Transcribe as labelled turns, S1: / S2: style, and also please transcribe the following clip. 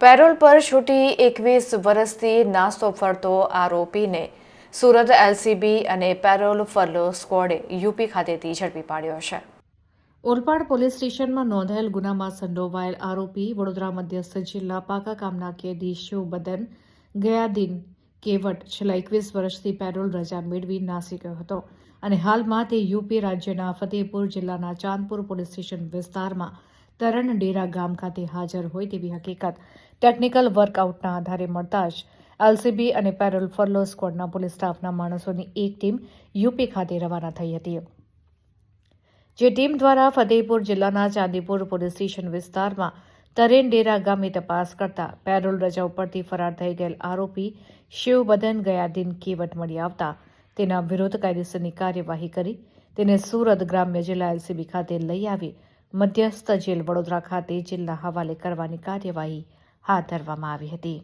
S1: Parole પર છૂટી એકવીસ વર્ષથી નાસ્તો ફરતો આરોપીને સુરત એલસીબી અને પેરોલ ફરલો સ્કવોડે યુપી ખાતેથી ઝડપી પાડ્યો છે. ઓલપાડ પોલીસ સ્ટેશનમાં નોંધાયેલ ગુનામાં સંડોવાયેલ આરોપી વડોદરા મધ્યસ્થ જિલ્લા પાકા કામના કેદી શિવબદન ગયા દિન કેવટ છેલ્લા એકવીસ વર્ષથી પેરોલ રજા મેળવી નાસી ગયો હતો અને હાલમાં તે યુપી રાજ્યના ફતેહપુર જિલ્લાના ચાંદપુર પોલીસ સ્ટેશન વિસ્તારમાં તરણ ડેરા ગામ ખાતે હાજર હોય તેવી હકીકત. ટેકનિકલ વર્કઆઉટના આધારે મળતા જ એલસીબી અને પેરોલ ફરલો સ્કવોડના પોલીસ સ્ટાફના માણસોની એક ટીમ યુપી ખાતે રવાના થઈ હતી. જે ટીમ દ્વારા ફતેહપુર જિલ્લાના ચાંદીપુર પોલીસ સ્ટેશન વિસ્તારમાં તરેન ડેરા ગામે તપાસ કરતા પેરોલ રજા ઉપરથી ફરાર થઈ ગયેલ આરોપી શિવબદન ગયા દિન કેવટ મળી આવતા તેના વિરુદ્ધ કાયદેસરની કાર્યવાહી કરી તેને સુરત ગ્રામ્ય જિલ્લા એલસીબી ખાતે લઈ આવી મધ્યસ્થ જેલ વડોદરા ખાતે જિલ્લા હવાલે કરવાની કાર્યવાહી હાથ ધરવામાં આવી હતી.